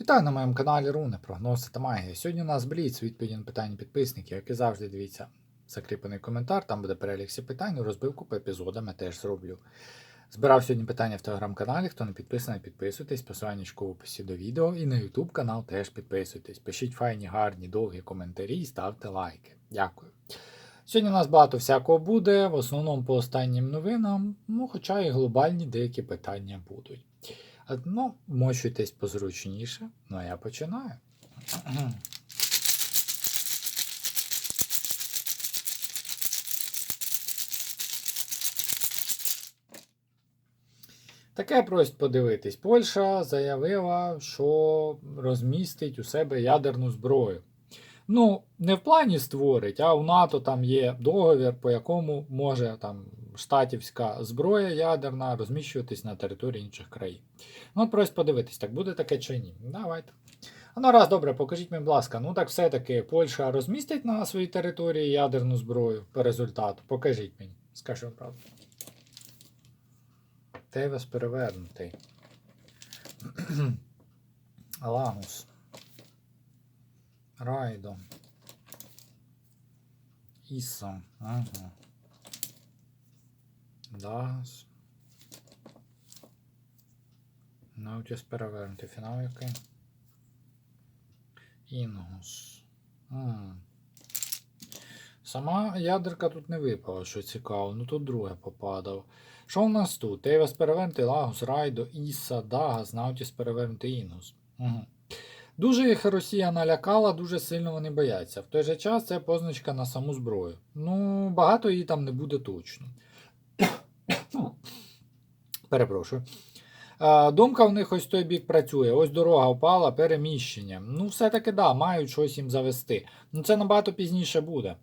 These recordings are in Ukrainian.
Вітаю на моєму каналі Руни, прогнози та магія. Сьогодні у нас бліц відповіді на питання підписників, як і завжди дивіться закріплений коментар, там буде перелік всіх питань, розбивку по епізодам я теж зроблю. Збирав сьогодні питання в телеграм-каналі. Хто не підписаний, підписуйтесь, посилання в описі до відео і на YouTube канал теж підписуйтесь. Пишіть файні, гарні, довгі коментарі і ставте лайки. Дякую. Сьогодні у нас багато всякого буде, в основному по останнім новинам, ну хоча і глобальні деякі питання будуть. Ну, мочуйтесь позручніше. Ну, я починаю. Таке просить подивитись. Польща заявила, що розмістить у себе ядерну зброю. Ну, не в плані створить, а у НАТО там є договір, по якому може там штатівська зброя ядерна розміщуватись на території інших країн. Ну, от просить подивитись, так буде таке чи ні. Давайте. Ну, раз, добре, покажіть мені, будь ласка, ну так все-таки Польща розмістить на своїй території ядерну зброю по результату. Покажіть мені. Скажу правду. Тевес перевернутий. Лагус. Райдо. Іса. Ага. Дагас. Наутіс перевернутий. Фінал який? Інгус. М. Сама ядерка тут не випала, що цікаво. Ну тут друге попадав. Що у нас тут? Тейвес перевернутий, Лагус, Райдо, Іса, Дагас, Наутіс перевернутий Інгус. Угу. Дуже їх Росія налякала, дуже сильно вони бояться. В той же час це позначка на саму зброю. Ну, багато її там не буде точно. Перепрошую. Думка в них ось той бік працює. Ось дорога впала, переміщення. Ну, все-таки да, мають щось їм завести. Ну, це набагато пізніше буде.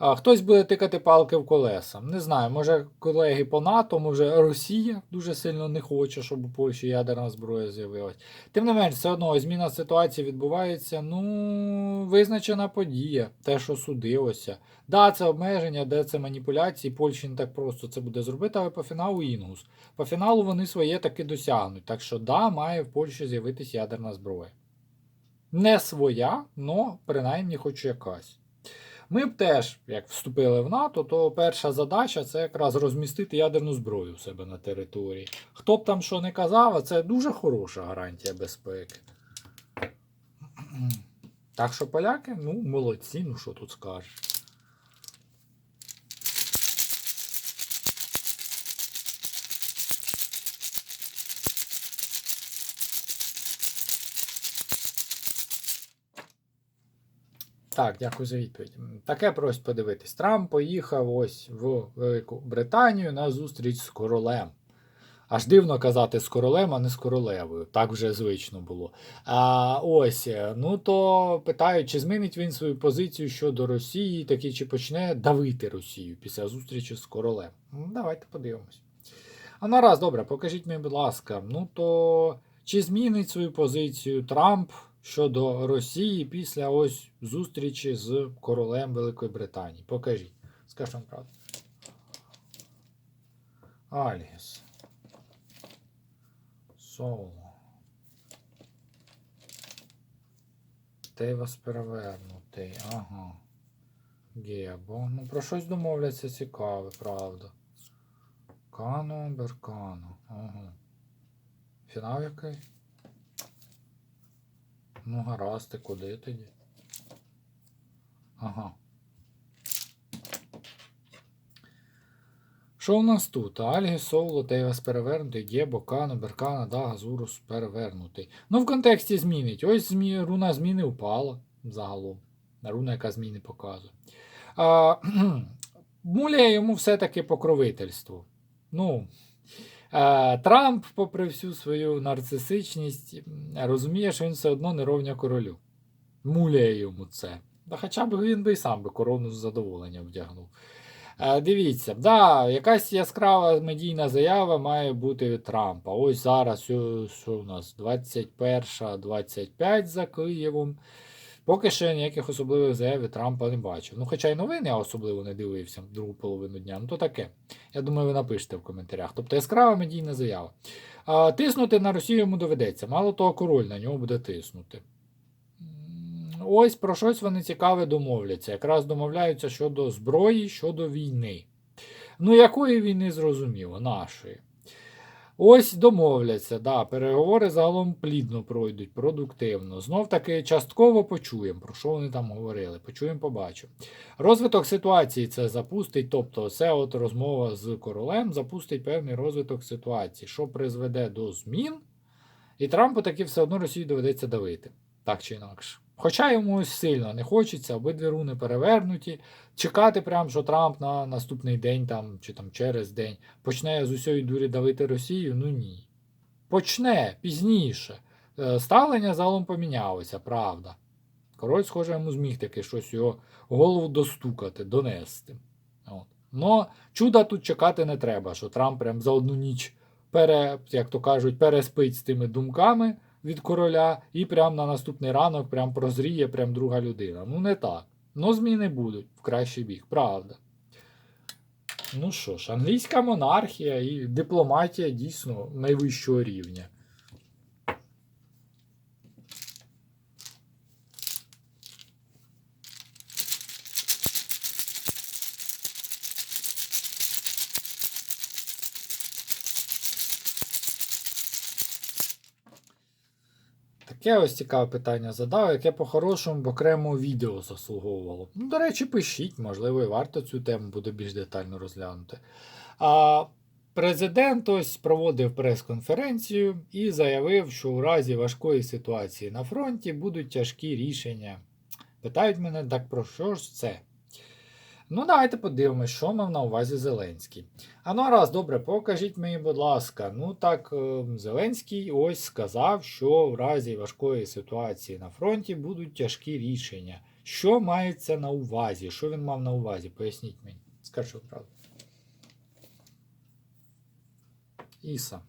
Хтось буде тикати палки в колеса. Не знаю, може колеги по НАТО, може Росія дуже сильно не хоче, щоб у Польщі ядерна зброя з'явилась. Тим не менш, все одно зміна ситуації відбувається. Ну, визначена подія, те, що судилося. Да, це обмеження, де це маніпуляції. Польщі не так просто це буде зробити, але по фіналу Інгус. По фіналу вони своє таки досягнуть. Так що, да, має в Польщі з'явитись ядерна зброя. Не своя, але принаймні хоч якась. Ми б теж, як вступили в НАТО, то перша задача це якраз розмістити ядерну зброю у себе на території. Хто б там що не казав, а це дуже хороша гарантія безпеки. Так що поляки, ну, молодці, ну що тут скажеш. Так, дякую за відповідь. Таке просить подивитись. Трамп поїхав ось в Велику Британію на зустріч з королем. Аж дивно казати з королем, а не з королевою. Так вже звично було. А ось, е, ну то питають, чи змінить він свою позицію щодо Росії, таки чи почне давити Росію після зустрічі з королем. Ну, давайте подивимось. А нараз, добре, покажіть мені, будь ласка, ну то чи змінить свою позицію Трамп щодо Росії після ось зустрічі з королем Великої Британії? Покажіть. Скажіть вам правду. Альгіс. Соло. Тейвас перевернутий. Ага. Гебо. Ну, про щось домовляться цікаве, правда. Кано, Беркано. Ага. Фінал який? Ну, гаразд, ти куди тоді? Ага. Що в нас тут? Альгі, Соло, Тейвас перевернутий, Гебо, Кано, Беркана, Дага, Зурус перевернутий. Ну, в контексті змінить. Ось змі... руна зміни впала загалом. Руна, яка зміни показує. А, Муляє йому все-таки покровительство. Ну, Трамп, попри всю свою нарцисичність, розуміє, що він все одно не ровня королю. Муляє йому це. Хоча б він би і сам би корону з задоволенням вдягнув. Е, Дивіться, да, якась яскрава медійна заява має бути від Трампа. Ось зараз що у нас 21.25 за Києвом. Поки я ніяких особливих заяв від Трампа не бачив. Ну, хоча й новин я особливо не дивився другу половину дня. Ну то таке. Я думаю, ви напишете в коментарях. Тобто яскрава медійна заява. А, тиснути на Росію йому доведеться. Мало того, король на нього буде тиснути. Ось про щось вони цікаве домовляться. Якраз домовляються щодо зброї, щодо війни. Ну, якої війни зрозуміло? Нашої. Ось домовляться, да, переговори загалом плідно пройдуть, продуктивно. Знов таки частково почуємо, про що вони там говорили. Почуємо, побачимо. Розвиток ситуації це запустить, тобто це от розмова з королем запустить певний розвиток ситуації, що призведе до змін, і Трампу таки все одно Росію доведеться давити, так чи інакше. Хоча йому сильно не хочеться, обидві руни перевернуті, чекати прям, що Трамп на наступний день там, чи там через день почне з усієї дурі давити Росію, ну ні. Почне пізніше. Е, Ставлення загалом помінялося, правда. Король, схоже, йому зміг таки щось його голову достукати, донести. От. Чуда тут чекати не треба, що Трамп прям за одну ніч пере, як то кажуть, переспить з тими думками від короля, і прям на наступний ранок прям прозріє прям друга людина. Ну не так. Ну зміни будуть в кращий бік, правда. Ну що ж, англійська монархія і дипломатія дійсно найвищого рівня. Таке ось цікаве питання задав, яке по-хорошому б окремо відео заслуговувало. Ну, до речі, пишіть, можливо, і варто цю тему буде більш детально розглянути. А президент ось проводив прес-конференцію і заявив, що у разі важкої ситуації на фронті будуть тяжкі рішення. Питають мене, так про що ж це? Ну, давайте подивимось, що мав на увазі Зеленський. А ну раз, добре, покажіть мені, будь ласка. Ну так, е, Зеленський ось сказав, що в разі важкої ситуації на фронті будуть тяжкі рішення. Що мається на увазі? Що він мав на увазі? Поясніть мені. Скажіть одразу. Іса.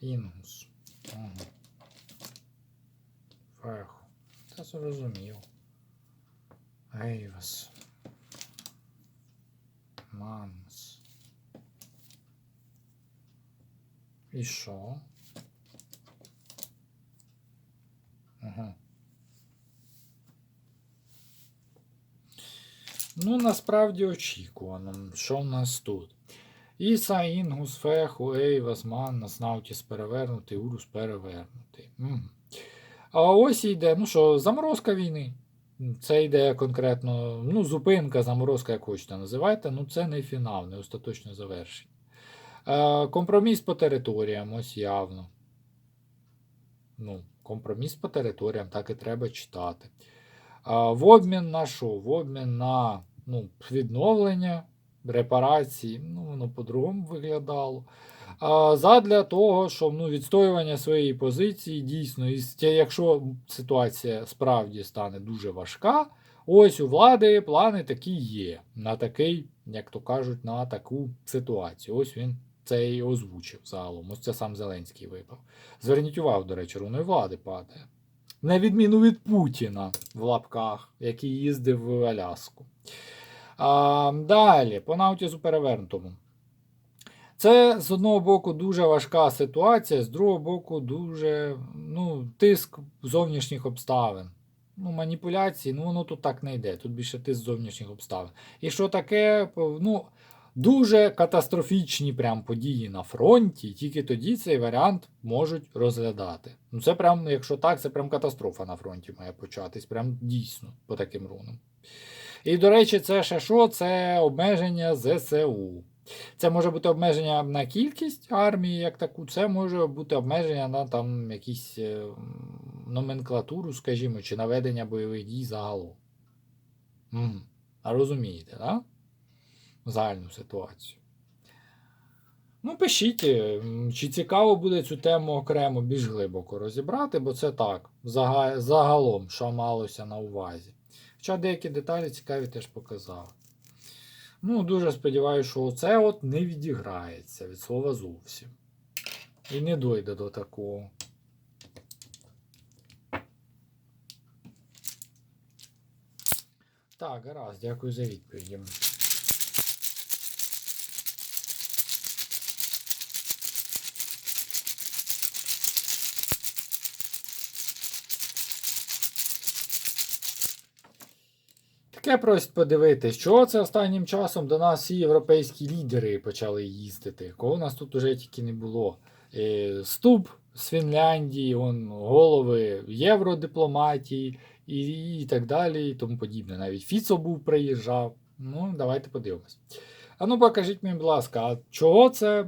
Інгус. Ага. Феху. Та зрозумів. Ейвас. Манс. І що? Ну, насправді очікувано. Що в нас тут? Іса, Інгус, Феху, Ейвас, Маннас, Наутіс перевернутий, Урус перевернутий. Мгм. А ось йде, ну що, заморозка війни. Це йде конкретно, ну, зупинка, заморозка, як хочете називайте, ну це не фінал, не остаточне завершення. Е, компроміс по територіям, ось явно. Ну, компроміс по територіям, так і треба читати. Е, в обмін на що? В обмін на ну, відновлення, репарації, ну, воно по-другому виглядало. А задля того, щоб ну, відстоювання своєї позиції дійсно, якщо ситуація справді стане дуже важка, ось у влади плани такі є. На такий, як то кажуть, на таку ситуацію. Ось він це і озвучив загалом. Ось це сам Зеленський випав. Зверніть увагу, до речі, руною влади падає. На відміну від Путіна в лапках, який їздив в Аляску. А, далі, по Наутізу перевернутому. Це з одного боку дуже важка ситуація, з другого боку, дуже ну, тиск зовнішніх обставин. Ну, маніпуляції, ну воно тут так не йде. Тут більше тиск зовнішніх обставин. І що таке, ну, дуже катастрофічні прям події на фронті, тільки тоді цей варіант можуть розглядати. Ну, це прям, якщо так, це прям катастрофа на фронті має початись. Прям дійсно по таким рунам. І, до речі, це ще що? Це обмеження ЗСУ. Це може бути обмеження на кількість армії, як таку, це може бути обмеження на там якісь е, номенклатуру, скажімо, чи наведення бойових дій загалом. Угу. А розумієте? Да? Загальну ситуацію. Ну, пишіть, е, чи цікаво буде цю тему окремо більш глибоко розібрати, бо це так, загалом, що малося на увазі. Хоча деякі деталі цікаві теж показав. Ну, дуже сподіваюся, що оце от не відіграється від слова зовсім. І не дойде до такого. Так, гаразд, дякую за відповіді. Таке просить подивитись, що це останнім часом до нас всі європейські лідери почали їздити. Кого у нас тут уже тільки не було. Е, Ступ з Фінляндії, он, голови євродипломатії і, і так далі, і тому подібне. Навіть Фіцо був приїжджав. Ну, давайте подивимось. А ну покажіть мені, будь ласка, а чого це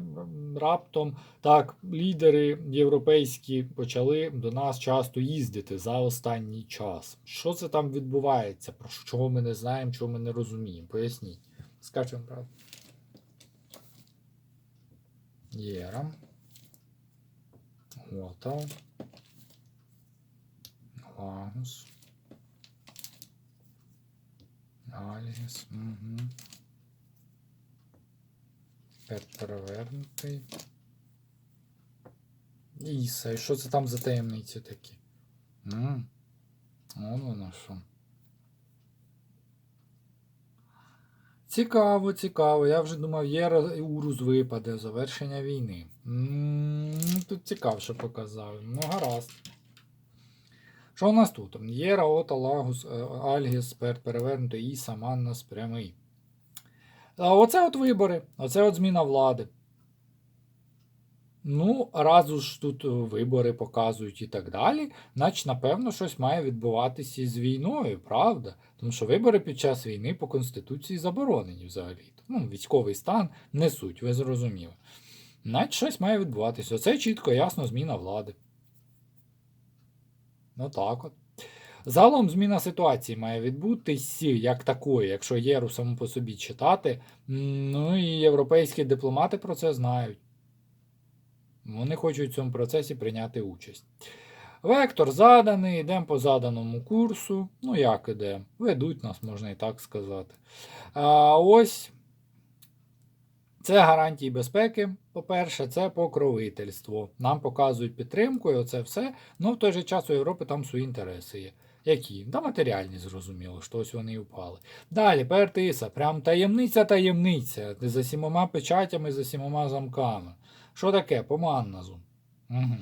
раптом так лідери європейські почали до нас часто їздити за останній час? Що це там відбувається? Про що ми не знаємо, чого ми не розуміємо? Поясніть. Скажемо правду. Єра. Готов. Лагус. Альгіс. Угу. Перевернутий. Іса, і що це там за таємниці такі? М, От воно що. Цікаво, цікаво. Я вже думав, і Урус випаде завершення війни. Тут цікавше показав. Ну, гаразд. Що у нас тут? Єра, Ота, Лагус, е, Альгіс, Пер, перевернуто, Іса, Маннас, прямий. А оце от вибори, оце от зміна влади. Ну, раз уж тут е, вибори показують і так далі, значить, напевно, щось має відбуватися із війною, правда? Тому що вибори під час війни по Конституції заборонені взагалі. Ну, військовий стан несуть, ви зрозуміли. Значить, щось має відбуватися. Оце чітко, ясно, зміна влади. Ну так от. Загалом зміна ситуації має відбутися як такої, якщо єру саму по собі читати. Ну і європейські дипломати про це знають. Вони хочуть в цьому процесі прийняти участь. Вектор заданий, йдемо по заданому курсу. Ну, як іде? Ведуть нас, можна і так сказати. А ось це гарантії безпеки. По-перше, це покровительство. Нам показують підтримку, і оце все. Ну, в той же час у Європи там свої інтереси є. Які? Да матеріальні, зрозуміло, що ось вони і впали. Далі, Пертиса, прям таємниця таємниця. За сімома печатями, за сімома замками. Що таке? По Манназу. Угу.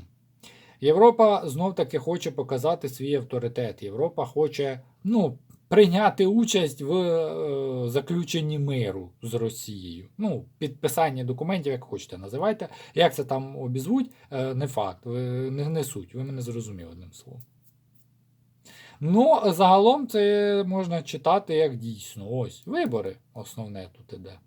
Європа знов таки хоче показати свій авторитет. Європа хоче ну, прийняти участь в е, заключенні миру з Росією. Ну, підписання документів, як хочете, називайте. Як це там обізвуть, е, не факт, не, не суть, ви мене зрозуміли одним словом. Ну, загалом це можна читати як дійсно. Ось, вибори основне тут іде.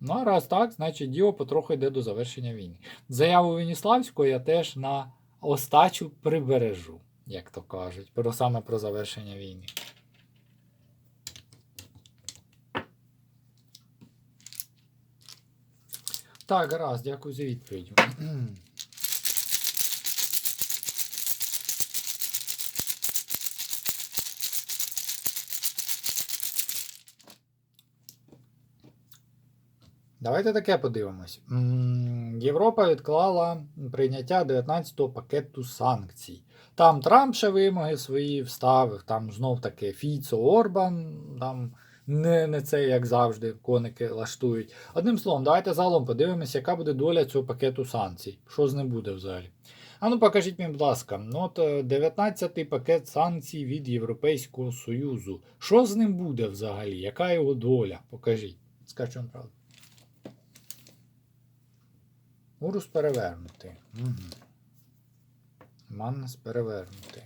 Ну, а раз так, значить діло потроху йде до завершення війни. Заяву Веніславського я теж на остачу прибережу, як то кажуть, про саме про завершення війни. Так, гаразд, дякую за відповідь. Давайте таке подивимось. Європа відклала прийняття 19-го пакету санкцій. Там Трамп ще вимоги свої вставив, там знов таки Фіцо Орбан, там не, не це, як завжди, коники лаштують. Одним словом, давайте залом подивимося, яка буде доля цього пакету санкцій. Що з ним буде взагалі? А ну покажіть мені, будь ласка, ну от 19-й пакет санкцій від Європейського Союзу. Що з ним буде взагалі? Яка його доля? Покажіть. Скажіть вам правду. Урус перевернутий. Угу. Маннас перевернутий.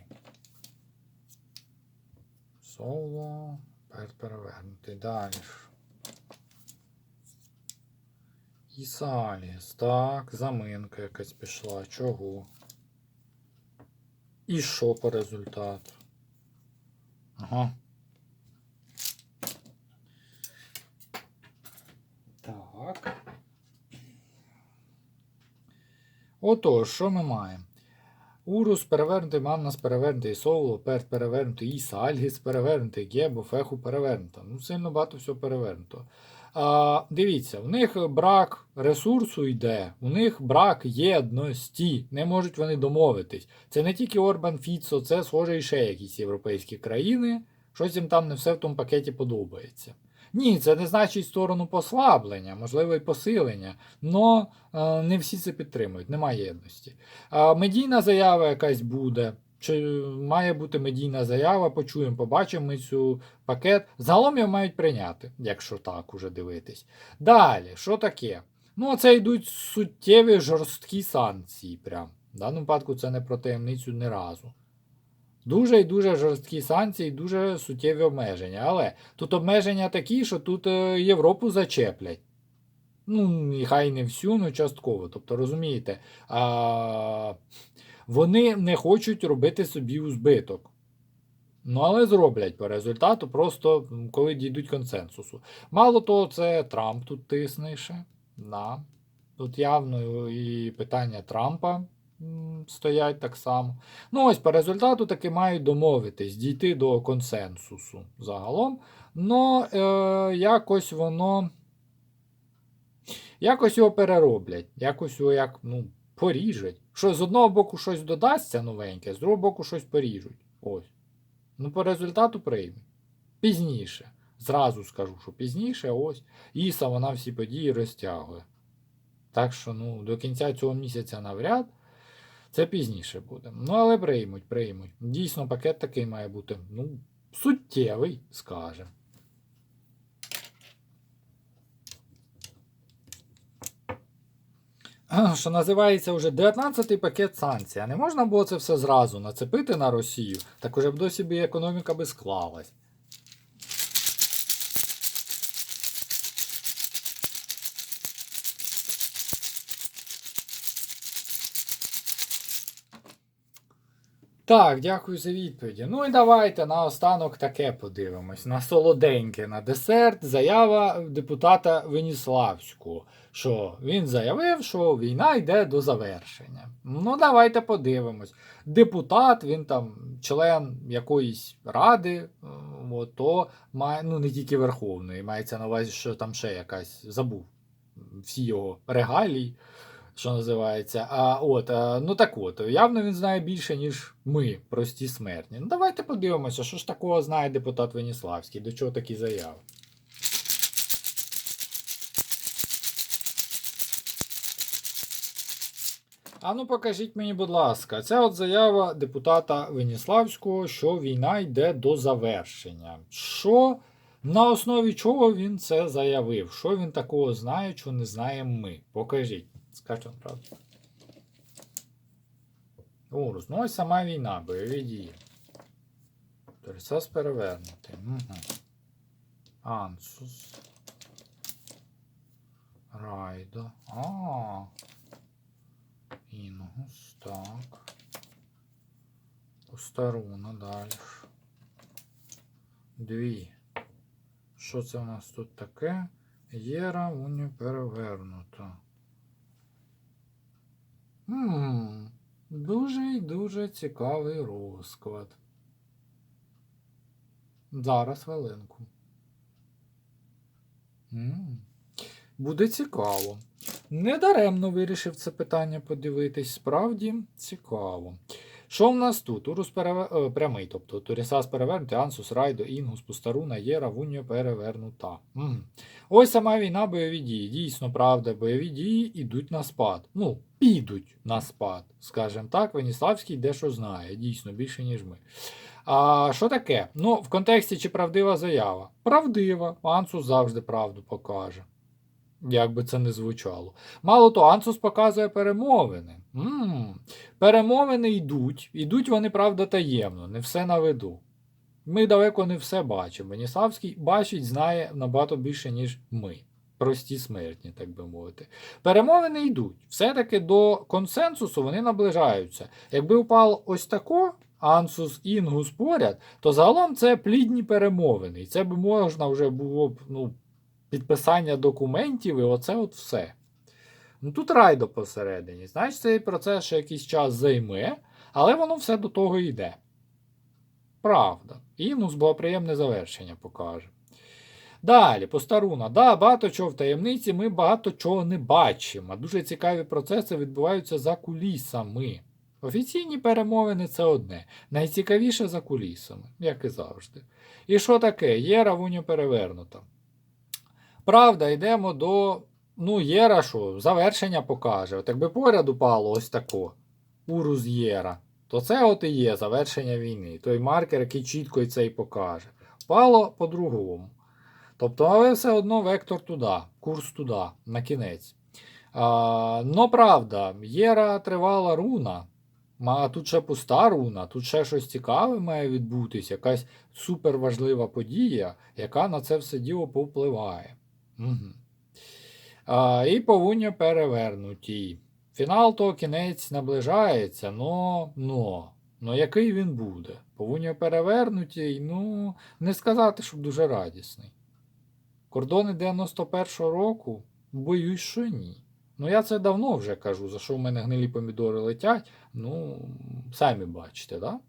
Соло. Пер перевернутий. Далі. ж. Ісаліс. Так, заминка якась пішла. Чого? І що по результату? Ага. Так. Отож, що ми маємо? Урус перевернутий, Маннас перевернутий, Соло, Перт перевернутий, Іса, Альгіс перевернутий, Гебо, Феху перевернуто. Ну, сильно багато всього перевернуто. А, Дивіться, у них брак ресурсу йде, у них брак єдності. Не можуть вони домовитись. Це не тільки Орбан Фіцо, це схоже і ще якісь європейські країни. щось їм там не все в тому пакеті подобається. Ні, це не значить сторону послаблення, можливо, і посилення, але не всі це підтримують, немає єдності. А медійна заява якась буде. Чи має бути медійна заява, почуємо, побачимо ми цю пакет. Загалом його мають прийняти, якщо так уже дивитись. Далі, що таке? Ну, це йдуть суттєві жорсткі санкції. Прям. В даному випадку це не про таємницю ні разу. Дуже і дуже жорсткі санкції, дуже суттєві обмеження. Але тут обмеження такі, що тут е, Європу зачеплять. Ну, і хай не всю, ну частково. Тобто, розумієте, а, вони не хочуть робити собі узбиток. Ну, але зроблять по результату, просто коли дійдуть консенсусу. Мало того, це Трамп тут тисне ще. Да. Тут явно і питання Трампа стоять так само. Ну, ось по результату таки мають домовитись, дійти до консенсусу загалом. Но е, якось воно. Якось його перероблять, якось його як, ну, поріжуть. Що з одного боку щось додасться новеньке, з другого боку щось поріжуть. Ось. Ну, по результату прийме. Пізніше. Зразу скажу, що пізніше, ось. Іса вона всі події розтягує. Так що, ну, до кінця цього місяця навряд. Це пізніше буде. Ну, але приймуть, приймуть. Дійсно, пакет такий має бути, ну, суттєвий, скажемо. Що називається вже 19-й пакет санкцій. А не можна було це все зразу нацепити на Росію, так уже б досі б економіка би склалась. Так, дякую за відповіді. Ну і давайте наостанок таке подивимось. На солоденьке, на десерт, заява депутата Веніславського, що він заявив, що війна йде до завершення. Ну, давайте подивимось. Депутат, він там член якоїсь ради, то має, ну не тільки Верховної, мається на увазі, що там ще якась забув всі його регалії що називається. А от, а, ну так от, явно він знає більше, ніж ми, прості смертні. Ну давайте подивимося, що ж такого знає депутат Веніславський, до чого такі заяви. А ну покажіть мені, будь ласка, це от заява депутата Веніславського, що війна йде до завершення. Що на основі чого він це заявив? Що він такого знає, що не знаємо ми? Покажіть. Скажіть вам правду. Урус. Ну сама війна, бойові дії. Торсас перевернути. Угу. Ансус. Райдо. А. Інгус. Так. Постаруна далі. Дві. Що це у нас тут таке? Єра уню перевернуто. Ммм, дуже і дуже цікавий розклад. Зараз хвилинку. Буде цікаво. Недаремно вирішив це питання подивитись. Справді цікаво. Що в нас тут? Урус переве... е, прямий, тобто Турісас перевернутий, Ансус, Райдо, Інгус, Пустаруна, Єра, Вуньо перевернута. М. Ось сама війна, бойові дії. Дійсно, правда, бойові дії йдуть на спад. Ну, підуть на спад, скажімо так. Веніславський дещо знає, дійсно, більше, ніж ми. А що таке? Ну, в контексті чи правдива заява? Правдива. Ансус завжди правду покаже. Як би це не звучало. Мало того, Ансус показує перемовини. м Перемовини йдуть. Йдуть вони, правда, таємно, не все на виду. Ми далеко не все бачимо. Веніславський бачить, знає набагато більше, ніж ми. Прості смертні, так би мовити. Перемовини йдуть. Все-таки до консенсусу вони наближаються. Якби впало ось тако, Ансус Інгус поряд, то загалом це плідні перемовини. І це б можна вже було б ну, підписання документів, і оце от все. Ну тут райдо посередині. Значить, цей процес ще якийсь час займе, але воно все до того йде. Правда. Інус благоприємне завершення покаже. Далі, постаруна. Да, багато чого в таємниці, ми багато чого не бачимо. Дуже цікаві процеси відбуваються за кулісами. Офіційні перемовини це одне. Найцікавіше за кулісами, як і завжди. І що таке? Єра вуню перевернута. Правда, йдемо до. Ну, Єра що, завершення покаже. От якби поряд упало ось тако. Урус Єра. То це от і є завершення війни. Той маркер, який чітко і це покаже. Впало по-другому. Тобто, але все одно вектор туди, курс туди, на кінець. А, но правда, Єра тривала руна. А тут ще пуста руна, тут ще щось цікаве має відбутись, якась суперважлива подія, яка на це все діло повпливає. Угу. А, і повинні перевернуті. Фінал то кінець наближається, но, но, но який він буде? Повинні перевернуті, ну, не сказати, щоб дуже радісний. Кордони 91-го року? Боюсь, що ні. Ну, я це давно вже кажу, за що в мене гнилі помідори летять. Ну, самі бачите, да?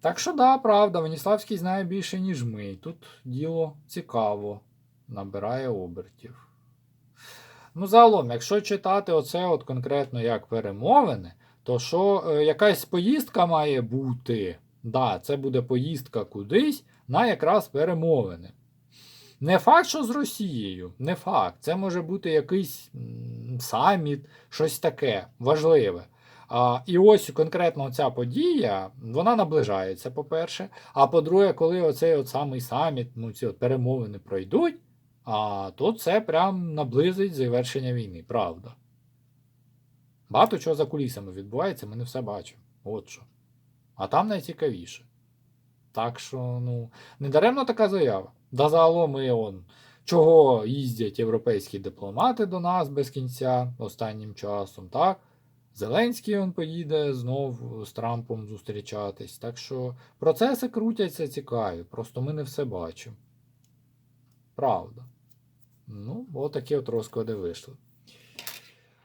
Так що, да, правда, Веніславський знає більше, ніж ми. Тут діло цікаво, набирає обертів. Ну, загалом, якщо читати оце от конкретно як перемовини, то що е, якась поїздка має бути. Да, це буде поїздка кудись на якраз перемовини. Не факт, що з Росією, не факт. Це може бути якийсь саміт, щось таке важливе. А, і ось конкретно ця подія, вона наближається, по-перше. А по-друге, коли оцей от самий саміт, ну ці от перемовини пройдуть, а, то це прям наблизить завершення війни, правда. Багато чого за кулісами відбувається, ми не все бачимо. От що. А там найцікавіше. Так що, ну, недаремно така заява. Да загалом ми он, чого їздять європейські дипломати до нас без кінця останнім часом, так? Зеленський он поїде знов з Трампом зустрічатись. Так що процеси крутяться цікаві, просто ми не все бачимо. Правда. Ну, отакі от розклади вийшли.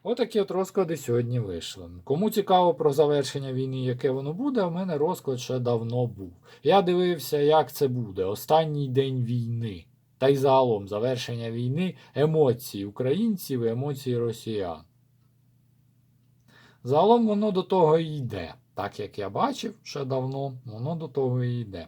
Отакі от розклади сьогодні вийшли. Кому цікаво про завершення війни, яке воно буде, у мене розклад ще давно був. Я дивився, як це буде. Останній день війни. Та й загалом завершення війни, емоції українців і емоції росіян. Загалом воно до того і йде. Так як я бачив ще давно, воно до того і йде.